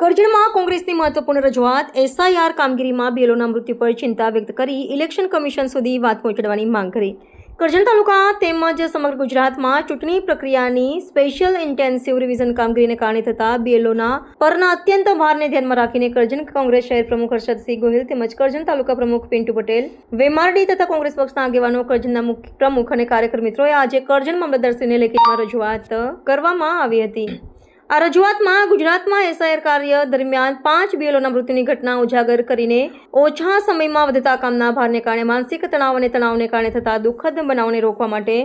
કરજણમાં કોંગ્રેસની મહત્વપૂર્ણ રજૂઆત એસઆઈઆર કામગીરીમાં બેલોના મૃત્યુ પર ચિંતા વ્યક્ત કરી, ઇલેક્શન કમિશન સુધી વાત પહોંચાડવાની માંગ કરી. કરજણ તાલુકા તેમજ સમગ્ર ગુજરાતમાં ચૂંટણી પ્રક્રિયાની સ્પેશિયલ ઇન્ટેન્સિવ રિવિઝન કામગીરીને કારણે થતા બેલોના પરના અત્યંત ભારને ધ્યાનમાં રાખીને કરજણ કોંગ્રેસ શહેર પ્રમુખ હર્ષદસિંહ ગોહિલ તેમજ કરજણ તાલુકા પ્રમુખ પિન્ટુ પટેલ, વેમારડી તથા કોંગ્રેસ પક્ષના આગેવાનો કરજણના મુખ્ય પ્રમુખ અને કાર્યકર મિત્રોએ આજે કરજણ મામલતદારશ્રીને લેખિતમાં રજૂઆત કરવામાં આવી હતી. આ રજૂઆતમાં ગુજરાતમાં એસઆઈઆર કાર્ય દરમિયાન પાંચ બીએલઓના મૃત્યુની ઘટના ઉજાગર કરીને ઓછા સમયમાં વધતા કામના ભારને કારણે માનસિક તણાવ અને તણાવને કારણે થતા દુઃખદ બનાવને રોકવા માટે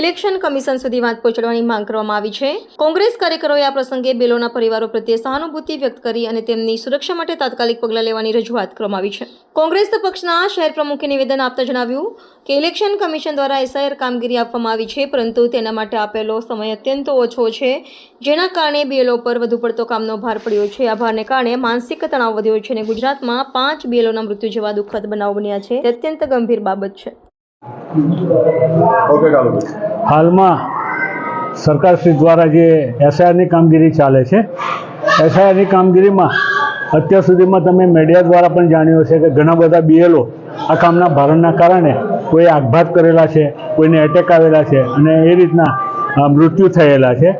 ઇલેક્શન કમિશન સુધી વાત પહોંચાડવાની માંગ કરવામાં આવી છે. કોંગ્રેસ કાર્યકરોએ આ પ્રસંગે બેલોના પરિવારો પ્રત્યે સહાનુભૂતિ વ્યક્ત કરી અને તેમની સુરક્ષા માટે તાત્કાલિક પગલાં લેવાની રજૂઆત કરવામાં આવી છે. કોંગ્રેસ પક્ષના શહેર પ્રમુખે નિવેદન આપતા જણાવ્યું કે ઇલેક્શન કમિશન દ્વારા એસઆઈઆર કામગીરી આપવામાં આવી છે પરંતુ તેના માટે આપેલો સમય અત્યંત ઓછો છે. જેના કારણે બીએલઓ પર વધુ પડતો કામનો ભાર પડ્યો છે. આ ભારને કારણે માનસિક તણાવ વધ્યો છે અને ગુજરાતમાં પાંચ બીએલઓના મૃત્યુ જેવા દુઃખદ બનાવ બન્યા છે. તે અત્યંત ગંભીર બાબત છે. હાલમાં સરકાર સરકારશ્રી દ્વારા જે એસઆઈઆરની કામગીરી ચાલે છે એસઆઈઆરની કામગીરીમાં અત્યાર સુધીમાં તમે મીડિયા દ્વારા પણ જાણ્યું હશે કે ઘણા બધા બીએલઓ આ કામના ભારણના કારણે કોઈ આપઘાત કરેલા છે કોઈને એટેક આવેલા છે અને એ રીતના મૃત્યુ થયેલા છે.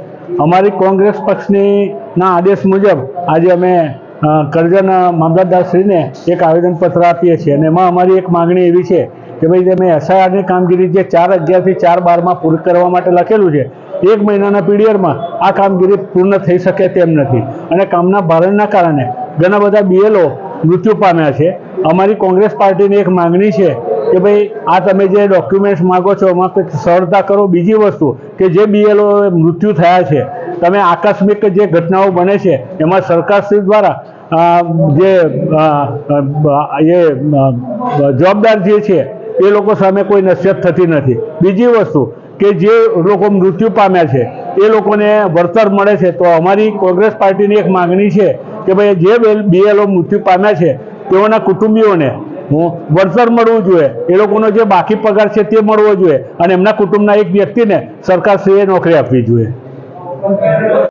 અમારી કોંગ્રેસ પક્ષની ના આદેશ મુજબ આજે અમે અ, કરજણ મામલતદારશ્રીને એક આવેદનપત્ર આપીએ છીએ અને એમાં અમારી એક માગણી એવી છે કે ભાઈ તમે એસઆઈઆરની કામગીરી જે ચાર અગિયારથી ચાર બારમાં પૂરી કરવા માટે લખેલું છે એક મહિનાના પીરિયડમાં આ કામગીરી પૂર્ણ થઈ શકે તેમ નથી. અને કામના ભારણના કારણે ઘણા બધા બીએલઓ મૃત્યુ પામ્યા છે. અમારી કોંગ્રેસ પાર્ટીની એક માગણી છે કે ભાઈ, આ તમે જે ડોક્યુમેન્ટ્સ માગો છો, એમાં કંઈક સરળતા કરો. બીજી વસ્તુ, કે જે બીએલઓ મૃત્યુ થયા છે, તમે આકસ્મિક જે ઘટનાઓ બને છે, એમાં સરકારશ્રી દ્વારા જે એ જવાબદાર જે છે, એ લોકો સામે કોઈ નસીહત થતી નથી. બીજી વસ્તુ, કે જે લોકો મૃત્યુ પામ્યા છે, એ લોકોને વળતર મળે છે. તો અમારી કોંગ્રેસ પાર્ટીની એક માગણી છે, કે ભાઈ, જે બીએલઓ મૃત્યુ પામ્યા છે, તેઓના કુટુંબીઓને હું વળતર મળવું જોઈએ. એ લોકોનો જે બાકી પગાર છે તે મળવો જોઈએ. અને એમના કુટુંબના એક વ્યક્તિને સરકારશ્રીએ નોકરી આપવી જોઈએ.